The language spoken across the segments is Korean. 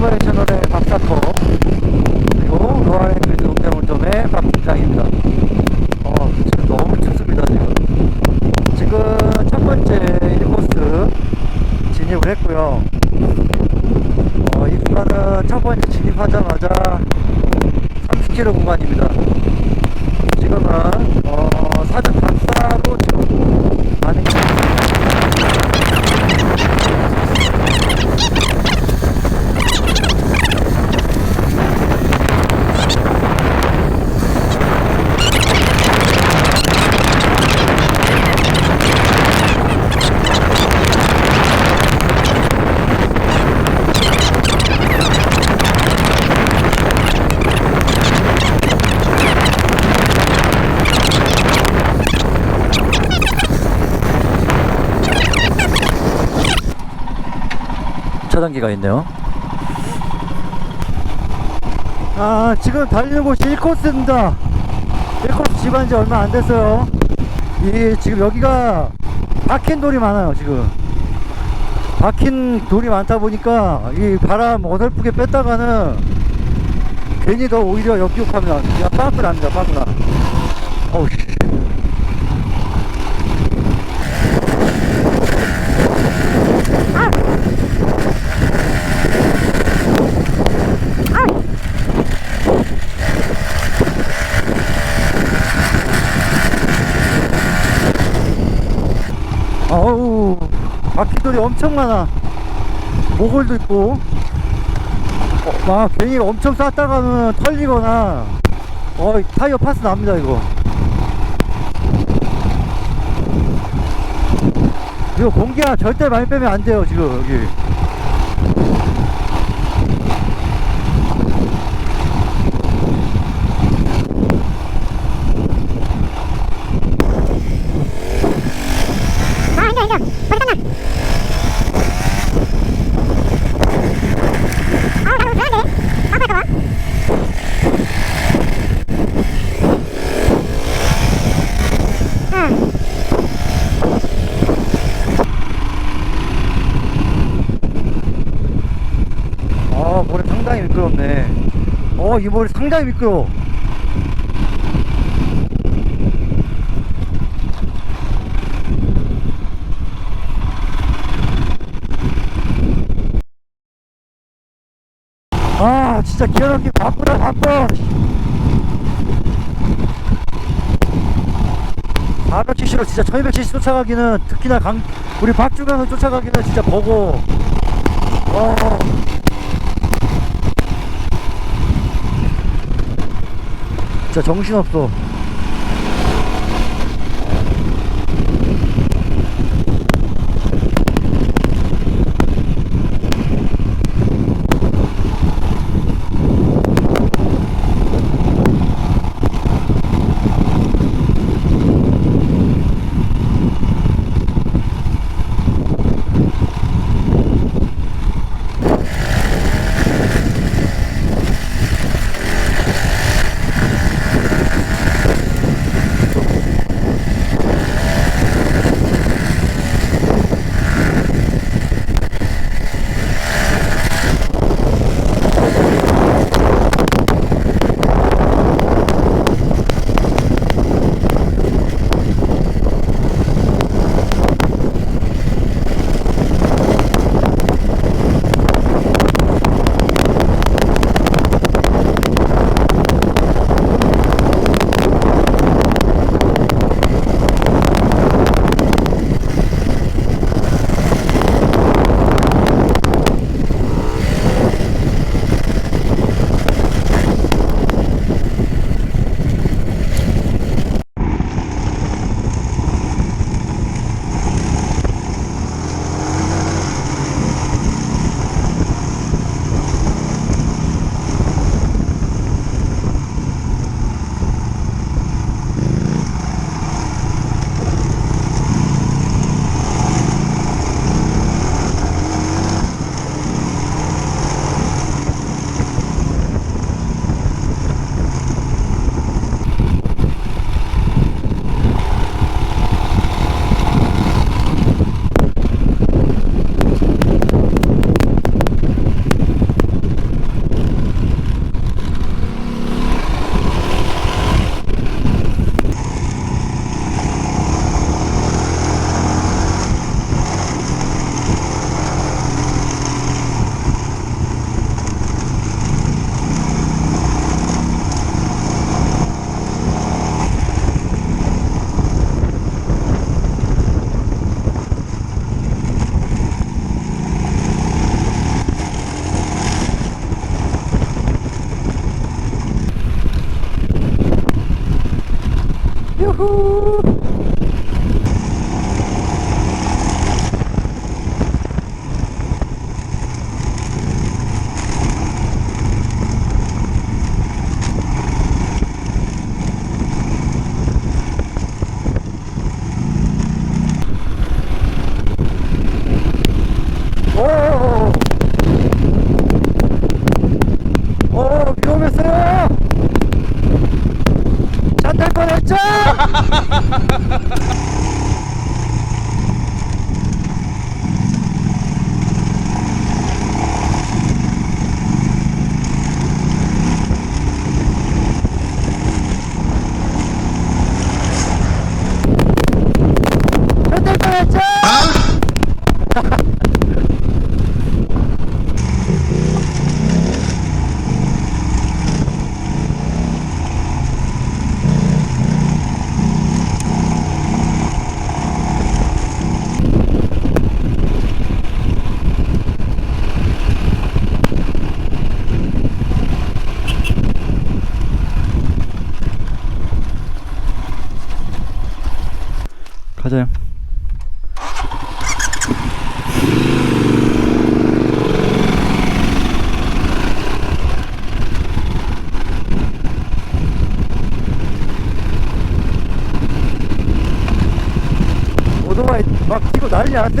서버의 채널의 박사코 그리고 로아랭글리스 동대물점의 박국장입니다. 어 지금 너무 춥습니다 지금. 지금 첫 번째 1코스 진입을 했고요. 어, 이 구간은 첫 번째 진입하자마자 30km 구간입니다. 지금은 어, 사전 답사로 지금 차단기가 있네요. 아, 지금 달리는 곳이 1코스입니다. 1코스 집한 지 얼마 안 됐어요. 이, 지금 여기가 박힌 돌이 많아요, 지금. 박힌 돌이 많다 보니까 이 바람 어설프게 뺐다가는 괜히 더 오히려 역기욕합니다. 야, 빵꾸 납니다, 빵꾸 나. 어우, 씨. 어우 바퀴돌이 엄청 많아. 모골도 있고. 어, 막 괜히 엄청 쌌다가는 털리거나. 어 타이어 파스 납니다 이거. 이거 공기야 절대 많이 빼면 안 돼요 지금 여기 아, 앉아, 앉아. 머리 감아. 아, 나 이거 불안해. 아빠 봐. 응. 아 모래 상당히 미끄럽네. 어이 모래 상당히 미끄러워. 아 진짜 기어 막히게 바쁘다 바빠. 470로 진짜 1270 쫓아가기는 특히나 강 우리 박주gan을 쫓아가기는 진짜 버고 어. 진짜 정신없어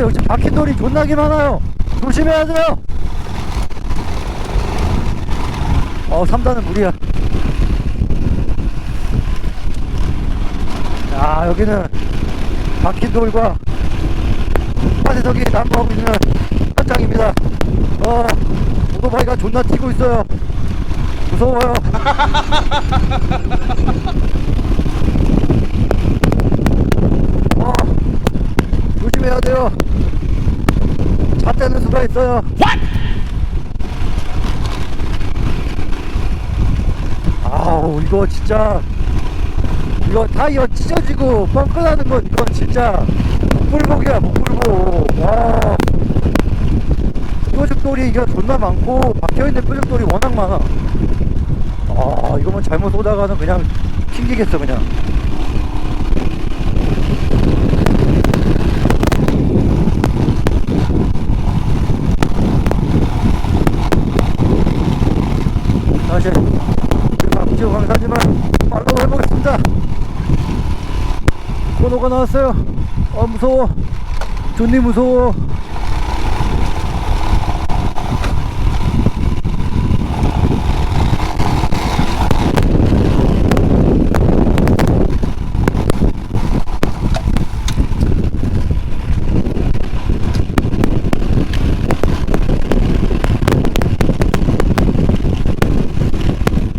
난리 났어요 지금 바퀴 돌이 존나게 많아요. 조심해야 돼요. 어 3단은 무리야. 야 여기는 바퀴 돌과 파대석이 난무하고 있는 현장입니다. 어 오토바이가 존나 튀고 있어요. 무서워요. 어 조심해야 돼요 차 떼는 수가 있어요. 아우 이거 진짜. 이거 타이어 찢어지고 뻥끗하는 건 이건 진짜 목불복이야 목불복. 와. 뾰족돌이 이거 존나 많고 박혀있는 뾰족돌이 워낙 많아. 아 이거만 잘못 쏘다가는 그냥 튕기겠어 그냥 다시 박지호 강사지만 팔로우 해보겠습니다. 코너가 나왔어요. 아 무서워. 존니 무서워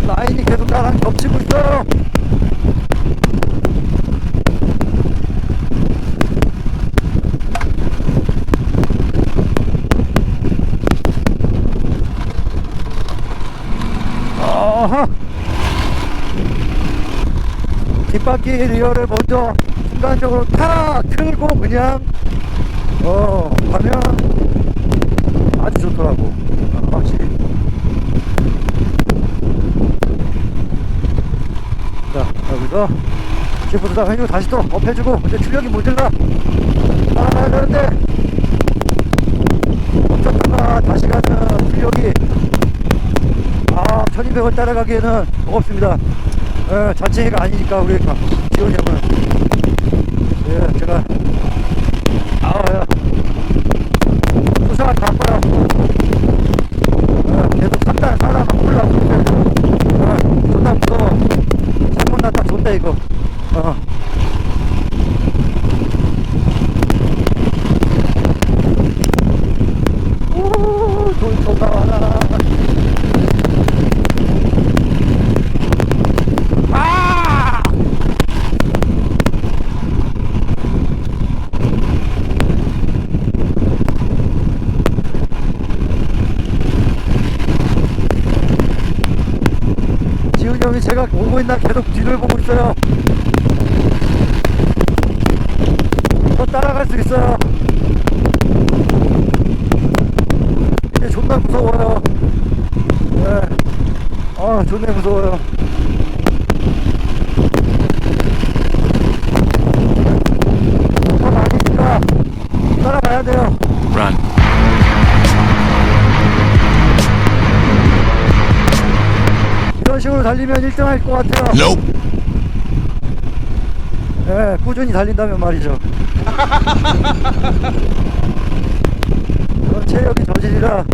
라인이 계속 나랑 겹치고 있어요 아하 뒷 바퀴 리어를 먼저 순간적으로 탁 틀고 그냥 어 가면 아주 좋더라고. 어, 확실히. 자 여기서 시프트 다 해주고 다시 또 업해주고 근데 출력이 모질라 따라가야 되는데 멈췄다가 다시 가는 출력이 아 1200원 따라가기에는 버겁습니다 예, 자체가 아니니까 우리 지원이 형은. 예, 제가 아야 수상할 바빠요 예, 계속 3단 사람 올라오고 예, 존나 무서워 창문 났다 좋다 이거 어. 오, 돈 쏟아 와라. 아! 지훈이 형이 제가 오고 있나 계속 뒤를 보고 있어요. 더 따라갈 수 있어요. 이제 존나 무서워요. 네. 아, 존나 무서워요. 더 아니니까 따라가야 돼요. Run. 이런 식으로 달리면 1등 할 것 같아요. Nope. 예, 꾸준히 달린다면 말이죠. 그런 체력이 저질이라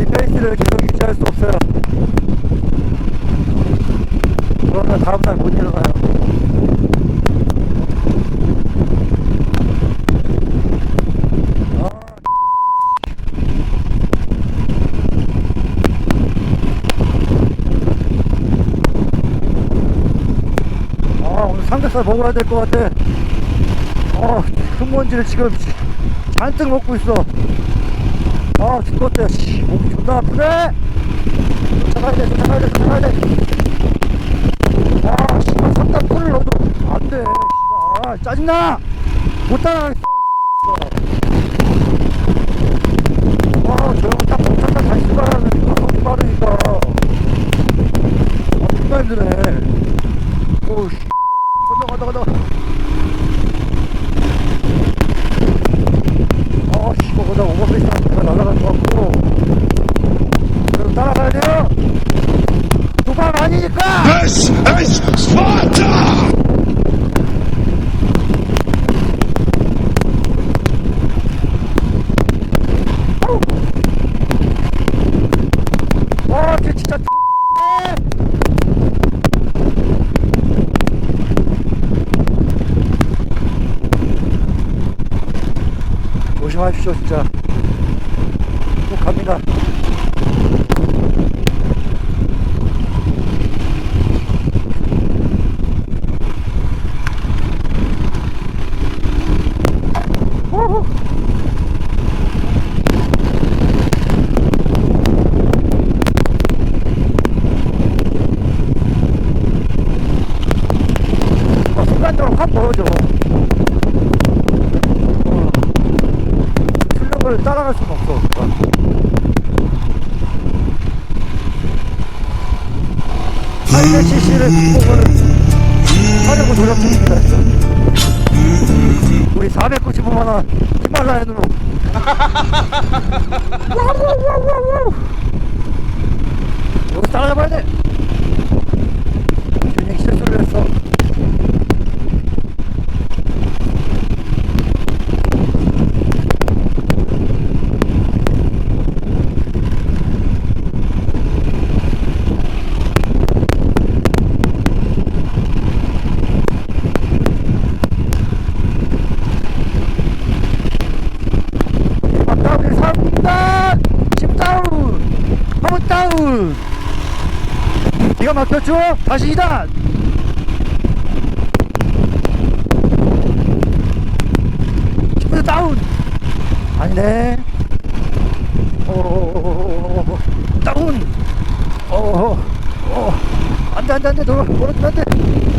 이 페이스를 계속 유지할 수 없어요. 다음날 못 일어나요. 아, 아 삼겹살 먹어야 될 것 같아. 어, 흙먼지를 지금 잔뜩 먹고 있어. 아, 죽겠다. 씨, 목이 존나 아프네. 쫓아가야 돼, 쫓아가야 돼, 쫓아가야 돼. 아, 씨발, 삼단 풀을 넣어도 안 돼. 씨발, 아, 짜증나. 못 따라가겠어. 아, 저 형은 딱 멈췄다 다시 출발하니까 너무 빠르니까. 아, 존나 힘드네. 오우, 씨. 간다, 간다, 간다. 아, 씨발, 그다 오버페이스 하면 날아갈 것 같고. 그럼 따라가야 돼요. 도박 아니니까! This is Sparta! 와, 걔 진짜 X네. 조심하십시오, 진짜. 꼭 갑니다. 우후. 어, 순간적으로 확 멀어져. 어. 출력을 따라갈 수는 없어. 아, 800cc를 극복을 하려고 노력 중입니다. 우리 495만 원 히말라얀으로. 와우와우와우. 여기 따라잡아야 돼. 균형 실수를 했어. 다운 3단 10다운 한번 다운 기가 막혔죠? 다시 2단 시프트 다운 오 다운 어어 안돼 안돼 안돼 너 멀어지면 안돼